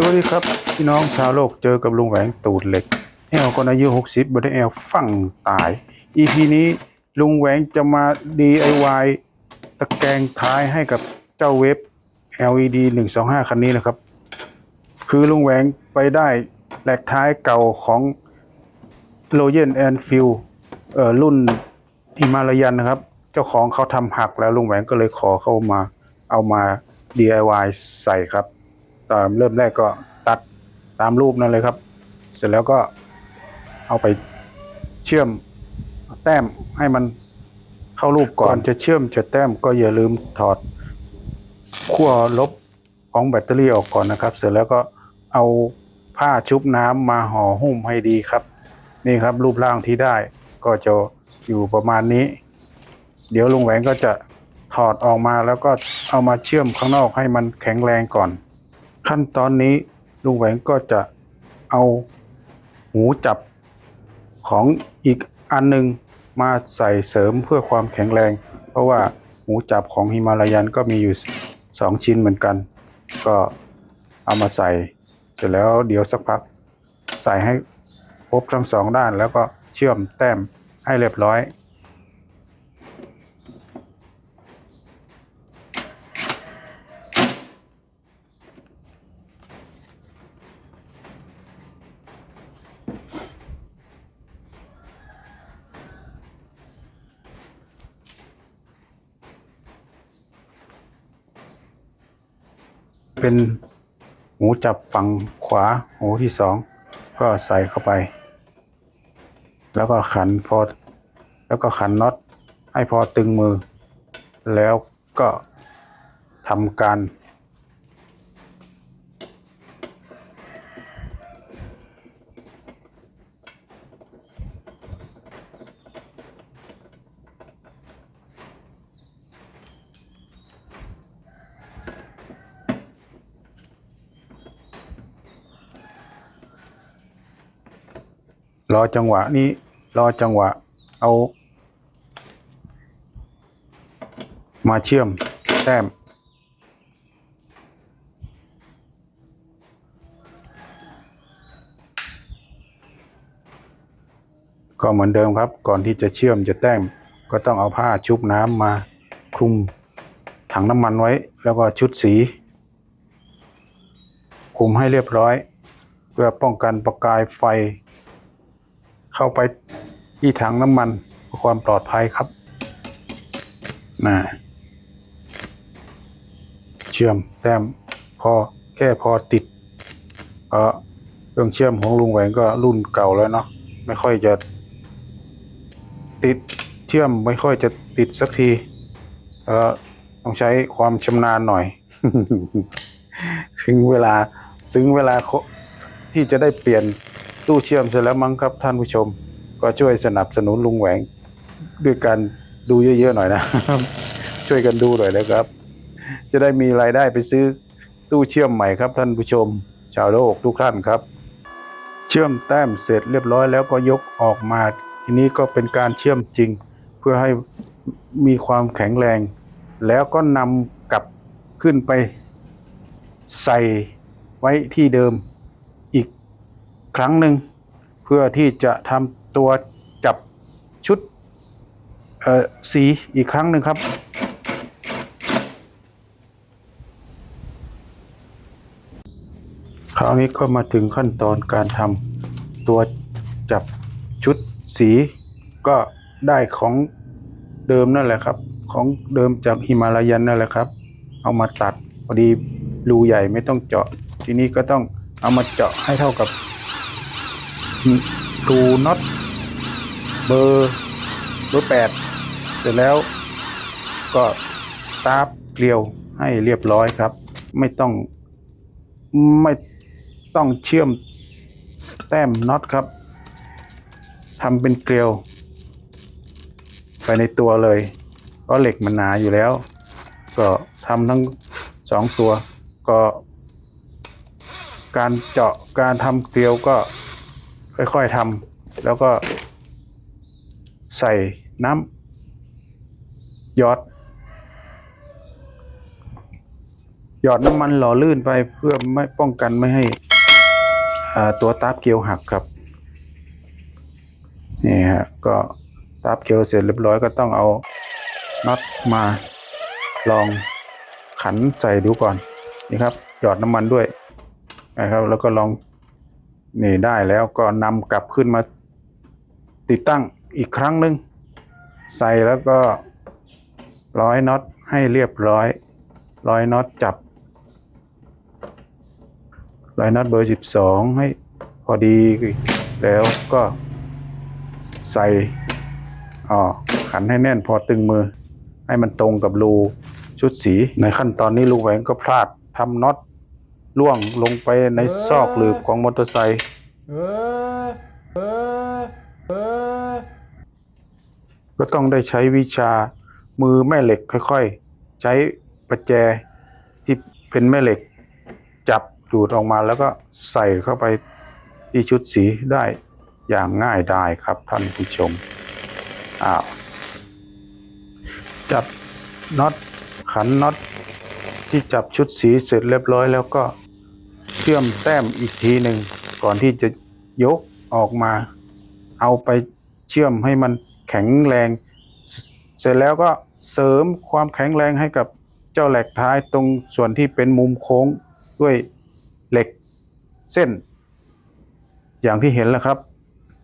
สวัสดีครับ พี่น้องชาวโลกเจอกับลุงแหวงตูดเหล็กแอลคนอายุ 60บได้แอลฟั่งตาย EP นี้ลุงแหวงจะมา DIY ตะแกรงท้ายให้กับเจ้าเว็บ LED 125 คันนี้นะครับ คือลุงแหวงไปได้แหลกท้ายเก่าของโ o เยนแอนฟิลเอ่อรุ่นฮิมาลายันนะครับ เจ้าของเขาทำหักแล้วลุงแหวงก็เลยขอเข้ามาเอามา DIY ใส่ครับ ตอนเริ่มแรกก็ตัดตามรูปนั่นเลยครับ เสร็จแล้วก็เอาไปเชื่อมแต้มให้มันเข้ารูปก่อนจะเชื่อมจะแต้มก็อย่าลืมถอดขั้วลบของแบตเตอรี่ออกก่อนนะครับ เสร็จแล้วก็เอาผ้าชุบน้ำมาห่อหุ้มให้ดีครับ นี่ครับรูปร่างที่ได้ก็จะอยู่ประมาณนี้ เดี๋ยวลุงแหวงก็จะถอดออกมาแล้วก็เอามาเชื่อมข้างนอกให้มันแข็งแรงก่อน ขั้นตอนนี้ลุงแหวงก็จะเอาหูจับของอีกอันหนึ่งมาใส่เสริมเพื่อความแข็งแรง เพราะว่าหูจับของฮิมาลายันก็มีอยู่สองชิ้นเหมือนกัน ก็เอามาใส่เสร็จแล้วเดี๋ยวสักพักใส่ให้ครบทั้งสองด้านแล้วก็เชื่อมแต้มให้เรียบร้อย เป็นหูจับฝั่งขวาหูที่สองก็ใส่เข้าไป แล้วก็ขันพอแล้วก็ขันน็อตให้พอตึงมือ แล้วก็ทำการ อจังหวะนี้รอจังหวะ เอา มาเชื่อมแต้ม ก็เหมือนเดิมครับ ก่อนที่จะเชื่อมจะแต้ม ก็ต้องเอาผ้าชุบน้ำมาคลุมถังน้ำมันไว้ แล้วก็ชุดสี คลุมให้เรียบร้อย เพื่อป้องกันประกายไฟ เข้าไปที่ถังน้ำมันเพื่อความปลอดภัยครับนะเชื่อมแต้มพอแค่พอติดเพราะเครื่องเชื่อมของลุงแหวงก็รุ่นเก่าแล้วเนาะไม่ค่อยจะ ติดเชื่อมไม่ค่อยจะติดสักทีเออต้องใช้ความชำนาญหน่อย ถึงเวลาซึ้งเวลาที่จะได้เปลี่ยน ตู้เชื่อมเสร็จแล้วมั้งครับท่านผู้ชม ก็ช่วยสนับสนุนลุงแหวงด้วยการดูเยอะๆหน่อยนะครับ ช่วยกันดูหน่อยนะครับ จะได้มีรายได้ไปซื้อตู้เชื่อมใหม่ครับท่านผู้ชม ชาวโลกทุกท่านครับ เชื่อมแต้มเสร็จเรียบร้อยแล้วก็ยกออกมา ทีนี้ก็เป็นการเชื่อมจริง เพื่อให้มีความแข็งแรง แล้วก็นำกลับขึ้นไปใส่ไว้ที่เดิม ครั้งหนึ่งเพื่อที่จะทำตัวจับชุดสีอีกครั้งหนึ่งครับ คราวนี้ก็มาถึงขั้นตอนการทำตัวจับชุดสีก็ได้ของเดิมนั่นแหละครับ ของเดิมจากฮิมาลายันนั่นแหละครับ เอามาตัดพอดีรูใหญ่ไม่ต้องเจาะ ทีนี้ก็ต้องเอามาเจาะให้เท่ากับ รูน็อตเบอร์เบอร์แปดเสร็จแล้วก็ตาบเกลียวให้เรียบร้อยครับ ไม่ต้องไม่ต้องเชื่อมแต้มน็อตครับทำเป็นเกลียวไปในตัวเลยเพราะเหล็กมันหนาอยู่แล้ว ก็ทำทั้งสองตัวก็ การเจาะการทำเกลียวก็ ค่อยๆทำแล้วก็ใส่น้ำยอดหยอดน้ำมันหล่อลื่นไปเพื่อไม่ป้องกันไม่ให้ตัวตาบเกลียวหักครับนี่ฮะก็ตาบเกลียวเสร็จเรียบร้อยก็ต้องเอาน็อตมาลองขันใส่ดูก่อนนี่ครับหยอดน้ำมันด้วยนะครับแล้วก็ลอง นี่ได้แล้วก็นำกลับขึ้นมาติดตั้งอีกครั้งหนึ่งใส่แล้วก็ร้อยน็อตให้เรียบร้อย ร้อยน็อตจับ ร้อยน็อตเบอร์สิบสองให้พอดีแล้วก็ใส่อ๋อขันให้แน่นพอตึงมือ ให้มันตรงกับรูชุดสีในขั้นตอนนี้ลุงแหวงก็พลาดทำน็อต ล่วงลงไปในซอกหลืบของมอเตอร์ไซค์ก็ต้องได้ใช้วิชามือแม่เหล็กค่อยๆ ใช้ประแจที่เป็นแม่เหล็ก จับดูดออกมาแล้วก็ใส่เข้าไปที่ชุดสีได้อย่างง่ายดายครับท่านผู้ชมอ้าวจับน็อตขันน็อต ที่จับชุดสีเสร็จเรียบร้อยแล้วก็เชื่อมแต้มอีกทีหนึ่งก่อนที่จะยกออกมา เอาไปเชื่อมให้มันแข็งแรง เสร็จแล้วก็เสริมความแข็งแรงให้กับเจ้าแหลกท้ายตรงส่วนที่เป็นมุมโค้งด้วยเหล็กเส้น อย่างที่เห็นแล้วครับ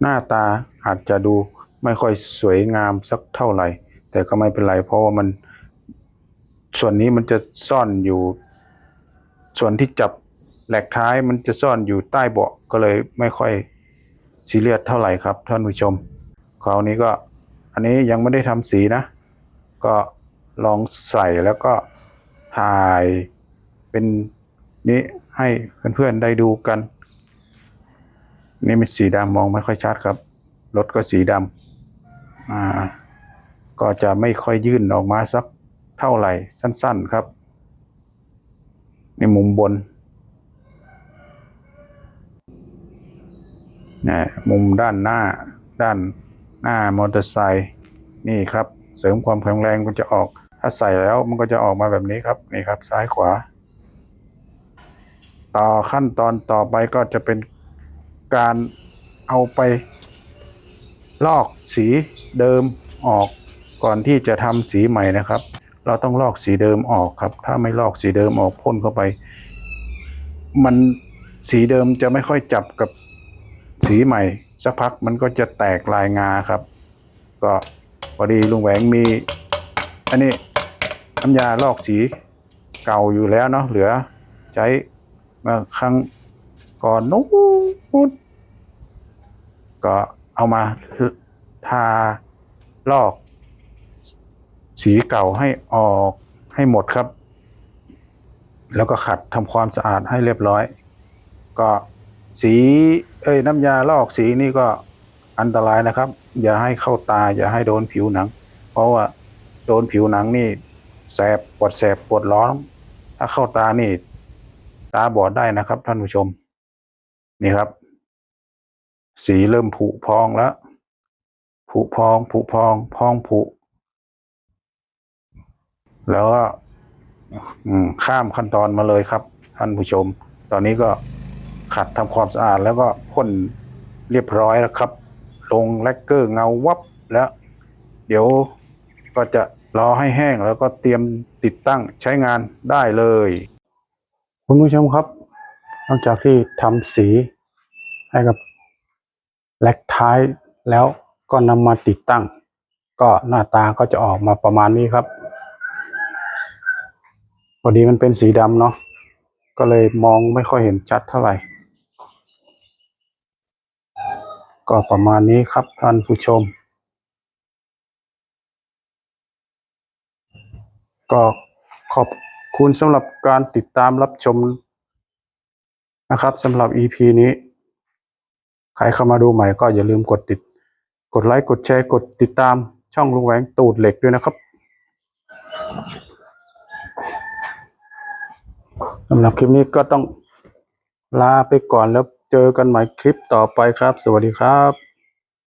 หน้าตาอาจจะดูไม่ค่อยสวยงามสักเท่าไหร่ แต่ก็ไม่เป็นไรเพราะว่ามัน ส่วนนี้มันจะซ่อนอยู่ ส่วนที่จับแหลกท้ายมันจะซ่อนอยู่ใต้เบาะก็เลยไม่ค่อยซีเรียสเท่าไหร่ครับ ท่านผู้ชมคราวนี้ก็อันนี้ยังไม่ได้ทำสีนะ ก็ลองใส่แล้วก็ถ่ายเป็นนี้ให้เพื่อนๆได้ดูกัน นี่เป็นสีดำมองไม่ค่อยชัดครับรถก็สีดำอ่าก็จะไม่ค่อยยื่นออกมาสัก เท่าไหร่สั้น ๆครับ ในมุมบนนะมุมด้านหน้าด้านหน้ามอเตอร์ไซค์นี่ครับ เสริมความแข็งแรงมันจะออก ถ้าใส่แล้วมันก็จะออกมาแบบนี้ครับนี่ครับซ้ายขวา ต่อขั้นตอนต่อไปก็จะเป็นการเอาไปลอกสีเดิมออกก่อนที่จะทำสีใหม่นะครับ เราต้องลอกสีเดิมออกครับ ถ้าไม่ลอกสีเดิมออกพ่นเข้าไป มันสีเดิมจะไม่ค่อยจับกับสีใหม่ สักพักมันก็จะแตกลายงาครับ ก็พอดีลุงแหวงมี อันนี้น้ำยาลอกสีเก่าอยู่แล้วเนาะเหลือใช้มื่อครั้งก่อนนู้นก็เอามาทาลอก สีเก่าให้ออกให้หมดครับ แล้วก็ขัดทำความสะอาดให้เรียบร้อย ก็สีเอ้ยน้ำยาลอกสีนี่ก็อันตรายนะครับ อย่าให้เข้าตา อย่าให้โดนผิวหนัง เพราะว่าโดนผิวหนังนี่แสบปวดแสบปวดร้อน ถ้าเข้าตานี่ตาบอดได้นะครับ ท่านผู้ชม นี่ครับ สีเริ่มผุพองแล้วผุพองผุพองพองผุ แล้วก็ข้ามขั้นตอนมาเลยครับ ท่านผู้ชม ตอนนี้ก็ขัดทำความสะอาดแล้วก็พ่นเรียบร้อยแล้วครับ ลงแลกเกอร์เงาวับแล้ว เดี๋ยวก็จะรอให้แห้งแล้วก็เตรียมติดตั้งใช้งานได้เลย คุณผู้ชมครับหลังจากที่ทำสีให้กับแลกท้ายแล้วก็นำมาติดตั้ง ก็หน้าตาก็จะออกมาประมาณนี้ครับ พอดีมันเป็นสีดำเนาะก็เลยมองไม่ค่อยเห็นชัดเท่าไหร่ ก็ประมาณนี้ครับท่านผู้ชม ก็ขอบคุณสำหรับการติดตามรับชมนะครับสำหรับ EP นี้ ใครเข้ามาดูใหม่ก็อย่าลืมกดติด กดไลค์ กดแชร์ กดติดตามช่องลุงแหวงตูดเหล็กด้วยนะครับ สำหรับคลิปนี้ก็ต้องลาไปก่อนแล้วเจอกันใหม่คลิปต่อไปครับ สวัสดีครับ